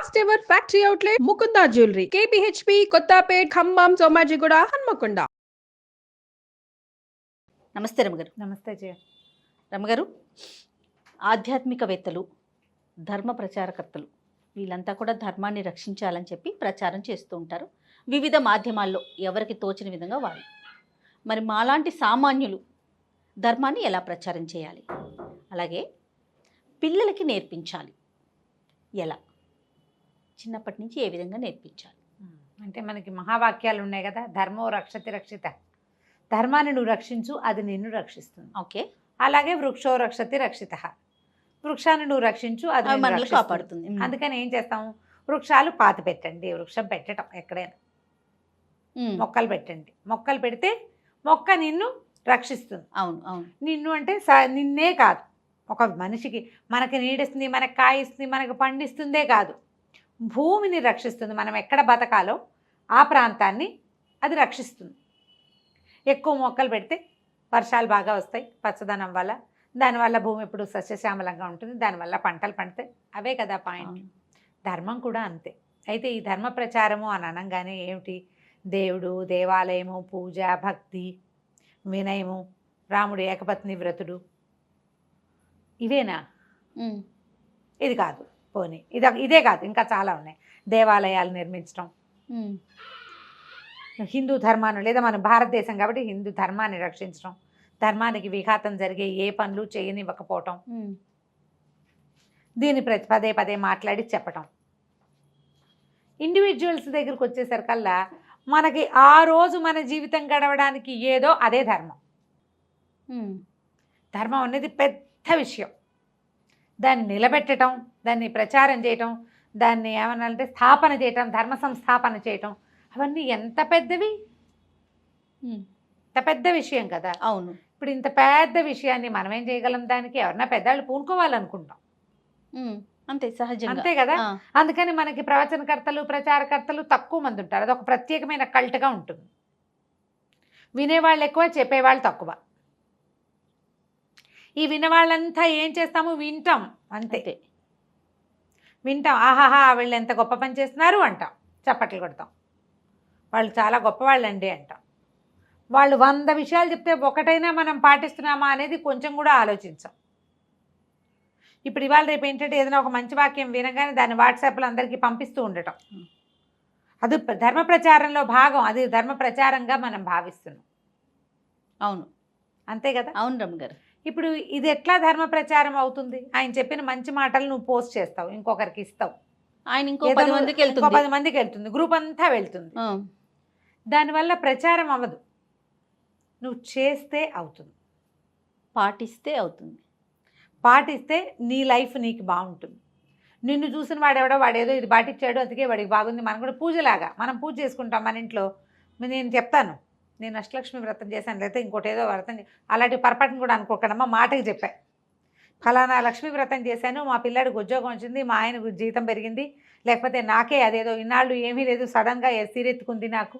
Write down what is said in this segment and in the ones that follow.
First ever factory outlet Mukunda jewellery. KPHB Kothapet Khammam Somajiguda Hanamkonda. నమస్తే రమగారు. నమస్తే జయ. రమగారు ఆధ్యాత్మికవేత్తలు ధర్మ ప్రచారకర్తలు వీళ్ళంతా కూడా ధర్మాన్ని రక్షించాలని చెప్పి ప్రచారం చేస్తూ ఉంటారు. వివిధ మాధ్యమాల్లో ఎవరికి తోచిన విధంగా వారు. మరి మాలాంటి సామాన్యులు ధర్మాన్ని ఎలా ప్రచారం చేయాలి? అలాగే పిల్లలకి నేర్పించాలి. ఎలా? చిన్నప్పటి నుంచి ఏ విధంగా నేర్పించాలి. అంటే మనకి మహావాక్యాలు ఉన్నాయి కదా ధర్మో రక్షతి రక్షిత. ధర్మాన్ని నువ్వు రక్షించు అది నిన్ను రక్షిస్తుంది. ఓకే. అలాగే వృక్షో రక్షతి రక్షిత. వృక్షాన్ని నువ్వు రక్షించు అది మనల్ని. కాపాడుతుంది. అందుకని ఏం చేస్తాము వృక్షాలు పాత పెట్టండి వృక్షం పెట్టడం ఎక్కడైనా. మొక్కలు పెట్టండి. మొక్కలు పెడితే మొక్క నిన్ను రక్షిస్తుంది. అవును అవును. నిన్ను అంటే నిన్నే కాదు. ఒక మనిషికి మనకి నీడిస్తుంది మనకి కాయిస్తుంది మనకు పండిస్తుందే కాదు. భూమిని రక్షిస్తుంది. మనం ఎక్కడ బతకాలో ఆ ప్రాంతాన్ని అది రక్షిస్తుంది. ఎక్కువ మొక్కలు పెడితే వర్షాలు బాగా వస్తాయి పచ్చదనం వల్ల. దానివల్ల భూమి ఎప్పుడు సస్యశ్యామలంగా ఉంటుంది. దానివల్ల పంటలు పండితే అవే కదా పాయింట్. ధర్మం కూడా అంతే. అయితే ఈ ధర్మ ప్రచారము అని అనగానే ఏమిటి? దేవుడు దేవాలయము పూజ భక్తి వినయము రాముడు ఏకపత్ని వ్రతుడు. ఇవేనా? ఇది కాదు. పోనీ. ఇది ఇదే కాదు ఇంకా చాలా ఉన్నాయి. దేవాలయాలు నిర్మించడం. హిందూ ధర్మాన్ని లేదా మన భారతదేశం కాబట్టి హిందూ ధర్మాన్ని రక్షించడం. ధర్మానికి విఘాతం జరిగే ఏ పనులు చేయనివ్వకపోవటం. దీన్ని ప్రతి పదే పదే మాట్లాడి చెప్పటం. ఇండివిజువల్స్ దగ్గరికి వచ్చేసరికల్లా మనకి ఆ రోజు మన జీవితం గడవడానికి ఏదో అదే ధర్మం. ధర్మం అనేది పెద్ద విషయం. దాన్ని నిలబెట్టడం దాన్ని ప్రచారం చేయటం దాన్ని ఏమన్నారంటే స్థాపన చేయటం ధర్మ సంస్థాపన చేయటం అవన్నీ ఎంత పెద్దవి. ఇంత పెద్ద విషయం కదా. అవును. ఇప్పుడు ఇంత పెద్ద విషయాన్ని మనం ఏం చేయగలం దానికి? ఎవరన్నా పెద్దవాళ్ళు పూనుకోవాలనుకుంటాం. అంతే సహజంగా. అంతే కదా? అందుకని మనకి ప్రవచనకర్తలు ప్రచారకర్తలు తక్కువ మంది ఉంటారు. అదొక ప్రత్యేకమైన కల్ట్గా ఉంటుంది. వినేవాళ్ళు ఎక్కువ చెప్పేవాళ్ళు తక్కువ. ఈ వినేవాళ్ళంతా ఏం చేస్తాము? వింటాం. అంతే. వింటాం. ఆహాహా వీళ్ళు ఎంత గొప్ప పని చేస్తున్నారు అంటాం. చప్పట్లు కొడతాం. వాళ్ళు చాలా గొప్పవాళ్ళండి అంటాం. వాళ్ళు వంద విషయాలు చెప్తే ఒకటైనా మనం పాటిస్తున్నామా అనేది కొంచెం కూడా ఆలోచించాం. ఇప్పుడు ఇవాళ రేపు ఏంటంటే ఏదైనా ఒక మంచి వాక్యం వినగానే దాన్ని వాట్సాప్లో అందరికీ పంపిస్తూ ఉండటం. అది ధర్మ ప్రచారంలో భాగం. అది ధర్మ ప్రచారంగా మనం భావిస్తున్నాం. అవును. అంతే కదా? అవును రమ్మ గారు. ఇప్పుడు ఇది ఎట్లా ధర్మ ప్రచారం అవుతుంది? ఆయన చెప్పిన మంచి మాటలు నువ్వు పోస్ట్ చేస్తావు ఇంకొకరికి ఇస్తావు. ఆయన ఇంకో పది మందికి ఇంకో వెళ్తుంది. పది మందికి వెళ్తుంది గ్రూప్ అంతా వెళ్తుంది. దానివల్ల ప్రచారం అవ్వదు. నువ్వు చేస్తే అవుతుంది. పాటిస్తే అవుతుంది. పాటిస్తే నీ లైఫ్ నీకు బాగుంటుంది. నిన్ను చూసిన వాడెవడో వాడేదో ఇది పాటించాడు అందుకే వాడికి బాగుంది. మనం కూడా పూజలాగా మనం పూజ చేసుకుంటాం మన ఇంట్లో. నేను చెప్తాను. నేను అష్టలక్ష్మి వ్రతం చేశాను లేకపోతే ఇంకోటి ఏదో వ్రతం అలాంటి పొరపాటును కూడా అనుకోకడమ్మా మాటకి చెప్పా. ఫలానా లక్ష్మీ వ్రతం చేశాను మా పిల్లాడికి ఉద్యోగం వచ్చింది మా ఆయనకు జీతం పెరిగింది లేకపోతే నాకే అదేదో ఇన్నాళ్ళు ఏమీ లేదు సడన్గా సిరెత్తుకుంది నాకు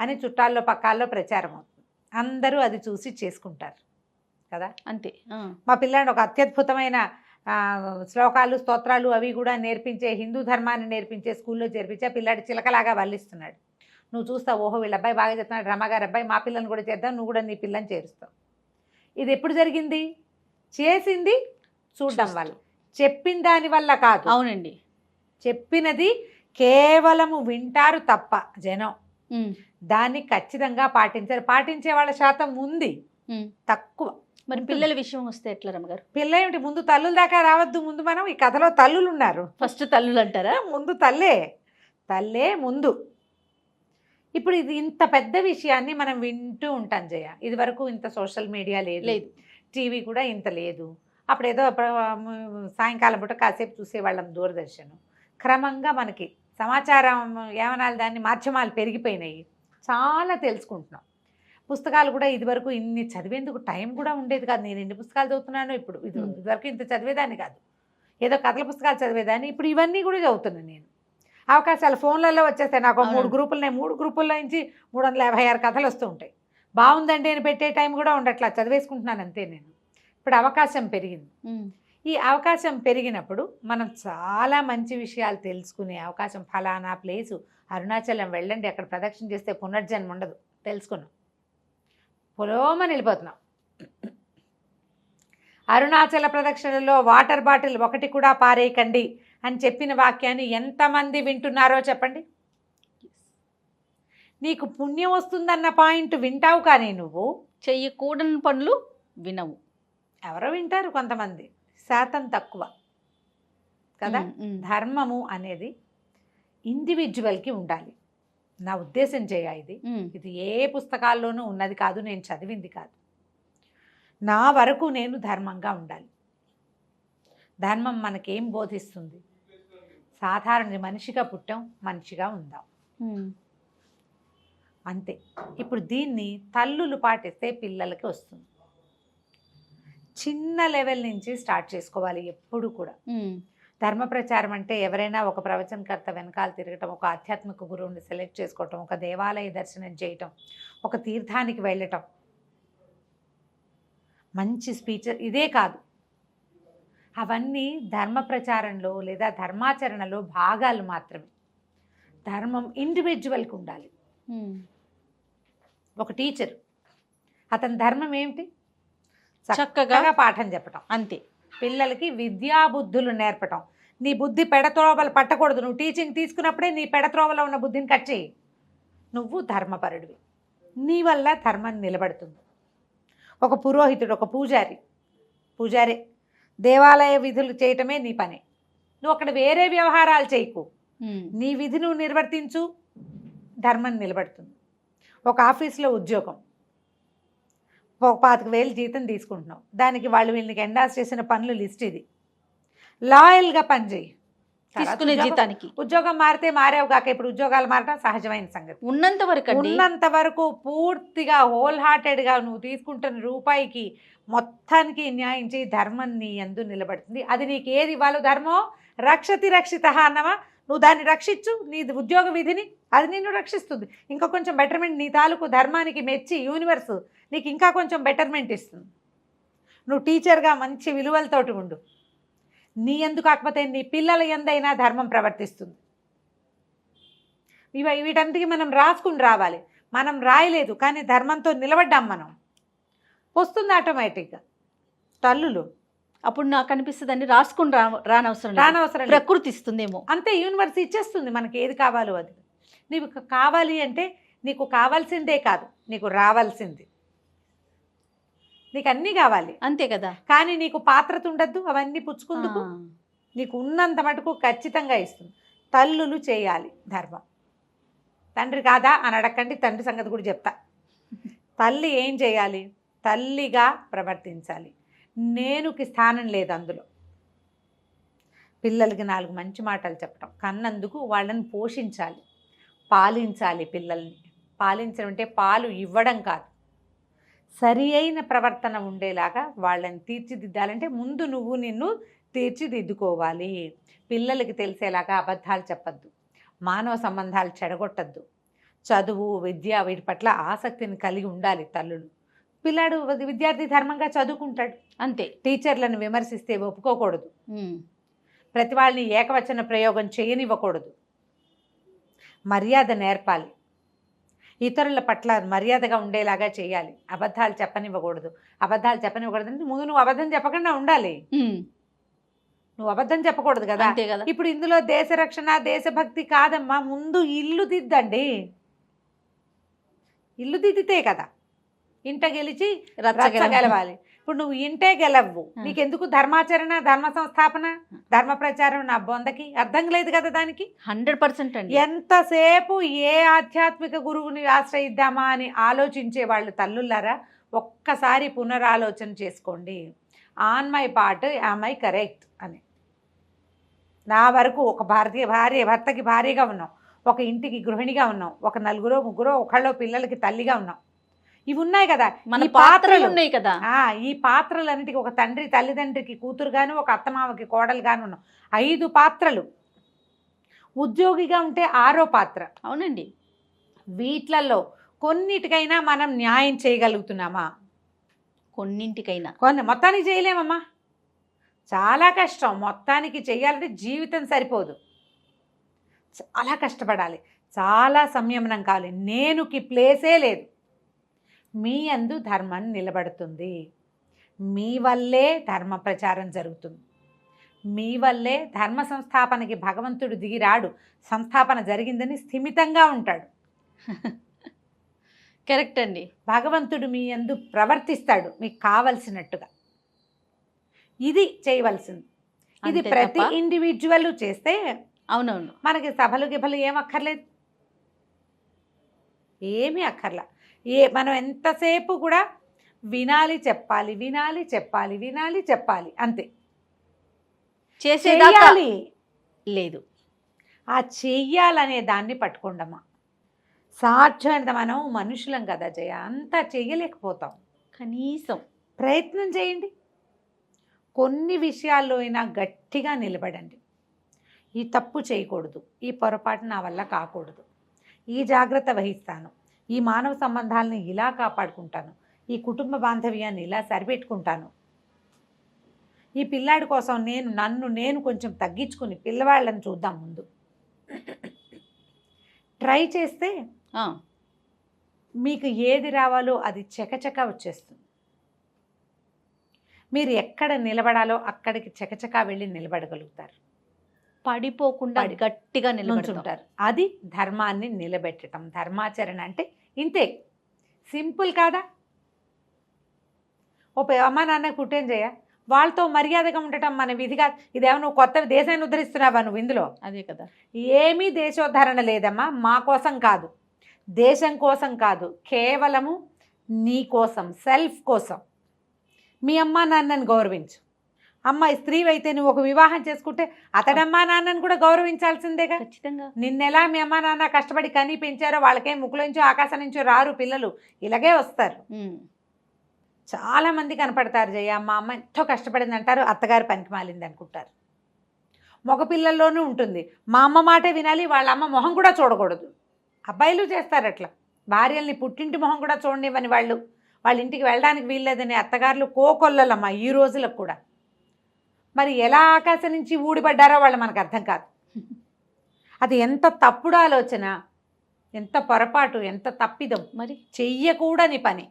అని చుట్టాల్లో పక్కాల్లో ప్రచారం అవుతుంది. అందరూ అది చూసి చేసుకుంటారు. కదా? అంతే. మా పిల్లాడిని ఒక అత్యద్భుతమైన శ్లోకాలు స్తోత్రాలు అవి కూడా నేర్పించే హిందూ ధర్మాన్ని నేర్పించే స్కూల్లో చేర్పించి ఆ పిల్లాడి చిలకలాగా వల్లిస్తున్నాడు. నువ్వు చూస్తావు ఓహో వీళ్ళ అబ్బాయి బాగా చెప్తున్నాడు రమ్మగారు అబ్బాయి మా పిల్లని కూడా చేద్దాం నువ్వు కూడా నీ పిల్లని చేరుస్తావు. ఇది ఎప్పుడు జరిగింది? చేసింది చూడడం వల్ల చెప్పిన దాని వల్ల కాదు. అవునండి. చెప్పినది కేవలము వింటారు తప్ప జనం. దాన్ని ఖచ్చితంగా పాటించారు. పాటించే వాళ్ళ శాతం ఉంది. తక్కువ. మరి. పిల్లల విషయం వస్తే ఎట్లా రమ్మగారు పిల్ల ఏమిటి? ముందు తల్లుల దాకా రావద్దు. ముందు మనం ఈ కథలో తల్లులు ఉన్నారు. ఫస్ట్ తల్లులు అంటారా? ముందు తల్లే. తల్లే ముందు. ఇప్పుడు ఇది ఇంత పెద్ద విషయాన్ని మనం వింటూ ఉంటాం జయ. ఇది వరకు ఇంత సోషల్ మీడియా లేదు. లేదు. టీవీ కూడా ఇంత లేదు. అప్పుడు ఏదో సాయంకాలం పూట కాసేపు చూసేవాళ్ళం దూరదర్శన్. క్రమంగా మనకి సమాచారం ఏమనాలి దాన్ని మాధ్యమాలు పెరిగిపోయినాయి. చాలా తెలుసుకుంటున్నాం. పుస్తకాలు కూడా ఇదివరకు ఇన్ని చదివేందుకు టైం కూడా ఉండేది కాదు. నేను ఎన్ని పుస్తకాలు చదువుతున్నానో ఇప్పుడు. ఇది. ఇదివరకు ఇంత చదివేదాన్ని కాదు. ఏదో కథల పుస్తకాలు చదివేదాన్ని. ఇప్పుడు ఇవన్నీ కూడా చదువుతున్నాను నేను. అవకాశాలు ఫోన్లలో వచ్చేస్తాయి. నాకు మూడు. గ్రూపులు మూడు గ్రూపుల్లో నుంచి మూడు వందల యాభై ఆరు కథలు వస్తూ ఉంటాయి. బాగుందండి అని పెట్టే టైం కూడా ఉండట్లా. చదివేసుకుంటున్నాను అంతే నేను. ఇప్పుడు అవకాశం పెరిగింది. ఈ అవకాశం పెరిగినప్పుడు మనం చాలా మంచి విషయాలు తెలుసుకునే అవకాశం. ఫలానా ప్లేసు అరుణాచలం వెళ్ళండి. అక్కడ ప్రదక్షిణ చేస్తే పునర్జన్మ ఉండదు. తెలుసుకున్నాం. పొలోమని వెళ్ళిపోతున్నాం. అరుణాచల ప్రదక్షిణలో వాటర్ బాటిల్ ఒకటి కూడా పారేయకండి అని చెప్పిన వాక్యాన్ని ఎంతమంది వింటున్నారో చెప్పండి? నీకు పుణ్యం వస్తుందన్న పాయింట్ వింటావు కానీ నువ్వు? చెయ్యకూడని పనులు వినవు. ఎవరో వింటారు కొంతమంది. శాతం తక్కువ. కదా. ధర్మము అనేది ఇండివిజువల్కి ఉండాలి. నా ఉద్దేశం చేయ ఇది. ఇది ఏ పుస్తకాల్లోనూ ఉన్నది కాదు నేను చదివింది కాదు. నా వరకు నేను ధర్మంగా ఉండాలి. ధర్మం మనకేం బోధిస్తుంది? సాధారణ మనిషిగా పుట్టాం మనిషిగా ఉందాం. అంతే. ఇప్పుడు దీన్ని తల్లులు పాటిస్తే పిల్లలకి వస్తుంది. చిన్న లెవెల్ నుంచి స్టార్ట్ చేసుకోవాలి ఎప్పుడు కూడా. ధర్మ ప్రచారం అంటే ఎవరైనా ఒక ప్రవచనకర్త వెనకాల తిరగటం ఒక ఆధ్యాత్మిక గురువుని సెలెక్ట్ చేసుకోవటం ఒక దేవాలయ దర్శనం చేయటం ఒక తీర్థానికి వెళ్ళటం మంచి స్పీచ్ ఇదే కాదు. అవన్నీ ధర్మ ప్రచారంలో లేదా ధర్మాచరణలో భాగాలు మాత్రమే. ధర్మం ఇండివిజువల్కి ఉండాలి. ఒక టీచర్ అతని ధర్మం ఏమిటి? చక్కగా చక్కగా పాఠం చెప్పటం. అంతే. పిల్లలకి విద్యాబుద్ధులు నేర్పటం. నీ బుద్ధి పెడత్రోవలు పట్టకూడదు. నువ్వు టీచింగ్ తీసుకున్నప్పుడే నీ పెడత్రోవలో ఉన్న బుద్ధిని కట్ చేయి. నువ్వు ధర్మపరుడివి. నీ వల్ల ధర్మం నిలబడుతుంది. ఒక పురోహితుడు ఒక పూజారి. పూజారి దేవాలయ విధులు చేయటమే నీ పని. నువ్వు అక్కడ వేరే వ్యవహారాలు చేయకు. నీ విధి నువ్వు నిర్వర్తించు ధర్మం నిలబడుతుంది. ఒక ఆఫీస్లో ఉద్యోగం. ఒక పాతిక వేలు జీతం తీసుకుంటున్నావు. దానికి వాళ్ళు వీళ్ళకి ఎండాస్ చేసిన పనులు లిస్ట్ ఇది. లాయల్గా పనిచేయి తీసుకునే జీతానికి. ఉద్యోగం మారితే మారావు కాక ఇప్పుడు ఉద్యోగాలు మారటం సహజమైన సంగతి. ఉన్నంత వరకు ఉన్నంత వరకు పూర్తిగా హోల్ హార్టెడ్గా నువ్వు తీసుకుంటున్న రూపాయికి మొత్తానికి న్యాయం చేయి ధర్మం నీ ఎందు నిలబడుతుంది. అది నీకు ఏది ఇవ్వాలో ధర్మం రక్షతి రక్షిత అన్నవా? నువ్వు దాన్ని రక్షించు నీ ఉద్యోగ విధిని అది నిన్ను రక్షిస్తుంది. ఇంకా కొంచెం బెటర్మెంట్ నీ తాలూకు ధర్మానికి మెచ్చి యూనివర్స్ నీకు ఇంకా కొంచెం బెటర్మెంట్ ఇస్తుంది. నువ్వు టీచర్గా మంచి విలువలతోటి ఉండు. నీ ఎందు కాకపోతే నీ పిల్లల ఎందైనా ధర్మం ప్రవర్తిస్తుంది. ఇవి వీటంతకి మనం రాసుకుని రావాలి. మనం రాయలేదు కానీ ధర్మంతో నిలబడ్డాం మనం. వస్తుంది ఆటోమేటిక్గా. తల్లులు. అప్పుడు నాకు అనిపిస్తుంది అండి రాసుకుని రా రానవసరం. రానవసరం. ప్రకృతి ఇస్తుందేమో. అంతే యూనివర్స్ ఇచ్చేస్తుంది మనకి ఏది కావాలో అది. నీకు కావాలి అంటే నీకు కావాల్సిందే కాదు నీకు రావాల్సింది. నీకు అన్నీ కావాలి. అంతే కదా. కానీ నీకు పాత్రత ఉండద్దు అవన్నీ పుచ్చుకుందుకు. నీకు ఉన్నంత మటుకు ఖచ్చితంగా ఇస్తుంది. తల్లులు చేయాలి ధర్మం. తండ్రి కాదా అని అడగండి తండ్రి సంగతి కూడా చెప్తా. తల్లి ఏం చేయాలి? తల్లిగా ప్రవర్తించాలి. నేనుకి స్థానం లేదు అందులో. పిల్లలకి నాలుగు మంచి మాటలు చెప్పడం కన్నందుకు వాళ్ళని పోషించాలి పాలించాలి పిల్లల్ని. పాలించడం అంటే పాలు ఇవ్వడం కాదు. సరి అయిన ప్రవర్తన ఉండేలాగా వాళ్ళని తీర్చిదిద్దాలంటే ముందు నువ్వు నిన్ను తీర్చిదిద్దుకోవాలి. పిల్లలకి తెలిసేలాగా అబద్ధాలు చెప్పద్దు. మానవ సంబంధాలు చెడగొట్టద్దు. చదువు విద్య వీటి పట్ల ఆసక్తిని కలిగి ఉండాలి తల్లులు. పిల్లాడు విద్యార్థి ధర్మంగా చదువుకుంటాడు. అంతే. టీచర్లను విమర్శిస్తే ఒప్పుకోకూడదు. ప్రతి వాళ్ళని ఏకవచన ప్రయోగం చేయనివ్వకూడదు. మర్యాద నేర్పాలి. ఇతరుల పట్ల మర్యాదగా ఉండేలాగా చేయాలి. అబద్ధాలు చెప్పనివ్వకూడదు. అబద్ధాలు చెప్పనివ్వకూడదు అంటే ముందు నువ్వు అబద్ధం చెప్పకుండా ఉండాలి. నువ్వు అబద్ధం చెప్పకూడదు కదా. ఇప్పుడు ఇందులో దేశ రక్షణ దేశభక్తి కాదమ్మా. ముందు ఇల్లు దిద్దండి. ఇల్లు దిద్దితే కదా. ఇంట గెలిచి రచ్చ గెలవాలి. ఇప్పుడు నువ్వు ఇంటే గెలవ్వు. నీకెందుకు ధర్మాచరణ ధర్మ సంస్థాపన ధర్మ ప్రచారం నా బొందకి? అర్థం లేదు కదా దానికి? హండ్రెడ్ పర్సెంట్ అండి. ఎంతసేపు ఏ ఆధ్యాత్మిక గురువుని ఆశ్రయిద్దామా అని ఆలోచించే వాళ్ళు తల్లులారా ఒక్కసారి పునరాలోచన చేసుకోండి. On my part am I correct అని. నా వరకు ఒక భారతీయ భార్య భర్తకి భార్యగా ఉన్నాం. ఒక ఇంటికి గృహిణిగా ఉన్నాం. ఒక నలుగురో ముగ్గురో ఒకళ్ళో పిల్లలకి తల్లిగా ఉన్నాం. ఇవి ఉన్నాయి కదా. మన ఈ పాత్రలు ఉన్నాయి కదా. ఆ ఈ పాత్రలన్నిటికీ ఒక తండ్రి తల్లిదండ్రికి కూతురుగాను ఒక అత్తమామకి కోడలుగాను ఉన్నాం ఐదు పాత్రలు. ఉద్యోగిగా ఉంటే ఆరో పాత్ర. అవునండి. వీట్లలో కొన్నిటికైనా మనం న్యాయం చేయగలుగుతున్నామా? కొన్నింటికైనా. కొన్ని మొత్తానికి చేయలేమమ్మా. చాలా కష్టం. మొత్తానికి చెయ్యాలంటే జీవితం సరిపోదు. చాలా కష్టపడాలి. చాలా సంయమనం కావాలి. నేనుకి ప్లేసే లేదు. మీ అందు ధర్మం నిలబడుతుంది. మీ వల్లే ధర్మ ప్రచారం జరుగుతుంది. మీ వల్లే ధర్మ సంస్థాపనకి భగవంతుడు దిగిరాడు సంస్థాపన జరిగిందని స్థిమితంగా ఉంటాడు. కరెక్ట్ అండి. భగవంతుడు మీ యందు ప్రవర్తిస్తాడు మీకు కావలసినట్టుగా. ఇది చేయవలసింది. ఇది ప్రతి? ఇండివిజువల్ చేస్తే అవునవును. మనకి సభలు గిభలు ఏం అక్కర్లేదు. ఏమీ అక్కర్లా. ఏ మనం ఎంతసేపు కూడా వినాలి చెప్పాలి వినాలి చెప్పాలి వినాలి చెప్పాలి అంతే. చేసేదాకా చెయ్యాలి. లేదు. ఆ చెయ్యాలనే దాన్ని పట్టుకోండమ్మా. సాధ్యమైనంత మనం మనుషులం కదా జయ అంతా చెయ్యలేకపోతాం. కనీసం. ప్రయత్నం చేయండి. కొన్ని విషయాల్లో అయినా గట్టిగా నిలబడండి. ఈ తప్పు చేయకూడదు ఈ పొరపాటు నా వల్ల కాకూడదు. ఈ జాగ్రత్త వహిస్తాను. ఈ మానవ సంబంధాలని ఇలా కాపాడుకుంటాను. ఈ కుటుంబ బాంధవ్యాన్ని ఇలా సరిపెట్టుకుంటాను. ఈ పిల్లాడి కోసం నేను నన్ను నేను కొంచెం తగ్గించుకుని పిల్లవాళ్ళని చూద్దాం ముందు. ట్రై చేస్తే మీకు ఏది రావాలో అది చకచక వచ్చేస్తుంది. మీరు ఎక్కడ నిలబడాలో అక్కడికి చకచకా వెళ్ళి నిలబడగలుగుతారు. పడిపోకుండా పడి- గట్టిగా నిలబడుతుంటారు అది ధర్మాన్ని నిలబెట్టడం ధర్మాచరణ అంటే ఇంతే. సింపుల్ కాదా? ఓ పే- అమ్మ నాన్న కుట్టేం చేయ? వాళ్ళతో మర్యాదగా ఉండటం మన విధిగా ఇదేమో నువ్వు కొత్త దేశాన్ని ఉద్ధరిస్తున్నావా నువ్వు ఇందులో? అదే కదా. ఏమీ దేశోద్ధరణ లేదమ్మా. మా కోసం కాదు. దేశం కోసం కాదు. కేవలము నీ కోసం సెల్ఫ్ కోసం. మీ అమ్మ నాన్నని గౌరవించు. అమ్మ స్త్రీ అయితే నువ్వు ఒక వివాహం చేసుకుంటే అతడమ్మా నాన్నని కూడా గౌరవించాల్సిందేగా. ఖచ్చితంగా. నిన్నెలా మీ అమ్మ నాన్న కష్టపడి కని పెంచారో వాళ్ళకేం ముక్కులోంచో ఆకాశం నుంచో రారు పిల్లలు. ఇలాగే వస్తారు. చాలా మంది కనపడతారు జయ మా అమ్మ ఎంతో కష్టపడింది అంటారు అత్తగారు పనికి మాలింది అనుకుంటారు. మగ పిల్లల్లోనూ ఉంటుంది. మా అమ్మ మాటే వినాలి వాళ్ళ అమ్మ మొహం కూడా చూడకూడదు. అబ్బాయిలు చేస్తారు అట్లా. భార్యల్ని పుట్టింటి మొహం కూడా చూడనివ్వని వాళ్ళు. వాళ్ళ ఇంటికి వెళ్ళడానికి వీల్లేదని అత్తగారులు కోకొల్లలమ్మ ఈ రోజులకు కూడా. మరి ఎలా ఆకాశం నుంచి ఊడిపడ్డారో వాళ్ళు మనకు అర్థం కాదు. అది ఎంత తప్పుడు ఆలోచన ఎంత పొరపాటు ఎంత తప్పిదం. మరి? చెయ్యకూడని పని.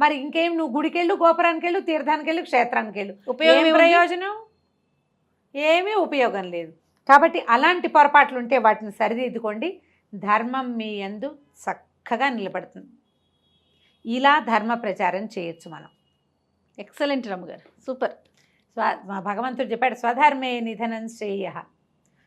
మరి ఇంకేం నువ్వు గుడికెళ్ళు గోపురానికి వెళ్ళు తీర్థానికి వెళ్ళు క్షేత్రానికి వెళ్ళు ఉపయోగం? ప్రయోజనం? ఏమీ ఉపయోగం లేదు. కాబట్టి అలాంటి పొరపాట్లు ఉంటే వాటిని సరిదిద్దుకోండి. ధర్మం మీ యందు చక్కగా నిలబడుతుంది. ఇలా ధర్మ ప్రచారం చేయొచ్చు మనం. ఎక్సలెంట్ రమ్మ గారు సూపర్. స్వ భగవంతుడు చెప్పాడు స్వధర్మే నిధనం శ్రేయ.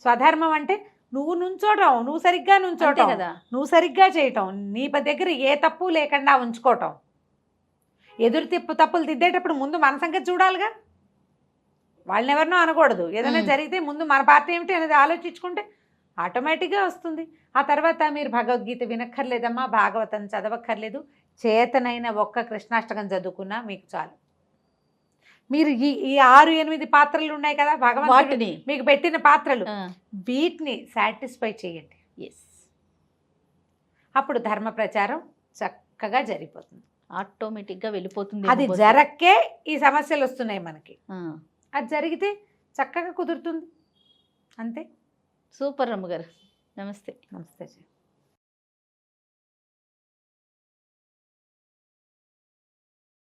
స్వధర్మం అంటే నువ్వు నుంచోవటం నువ్వు సరిగ్గా అంతే నుంచోవటం కదా. నువ్వు సరిగ్గా చేయటం నీ దగ్గర ఏ తప్పు లేకుండా ఉంచుకోవటం ఎదురు తిప్పు తప్పులు దిద్దేటప్పుడు ముందు మన సంగతి చూడాలిగా. వాళ్ళని ఎవరినో అనకూడదు. ఏదైనా. జరిగితే ముందు మన పార్టీ ఏమిటి అనేది ఆలోచించుకుంటే ఆటోమేటిక్గా వస్తుంది. ఆ తర్వాత మీరు భగవద్గీత వినక్కర్లేదమ్మా భాగవతం చదవక్కర్లేదు. చేతనైన ఒక్క కృష్ణాష్టకం చదువుకున్నా మీకు చాలు. మీరు ఈ ఈ ఆరు ఎనిమిది పాత్రలు ఉన్నాయి కదా భగవంతుడు వాటిని. మీకు పెట్టిన పాత్రలు. వీటిని సాటిస్ఫై చేయండి. ఎస్ అప్పుడు ధర్మ ప్రచారం చక్కగా జరిగిపోతుంది. ఆటోమేటిక్గా వెళ్ళిపోతుంది అది జరక్కే ఈ సమస్యలు వస్తున్నాయి మనకి. అది జరిగితే చక్కగా కుదురుతుంది. అంతే. సూపర్ రమ్మ గారు. నమస్తే. నమస్తే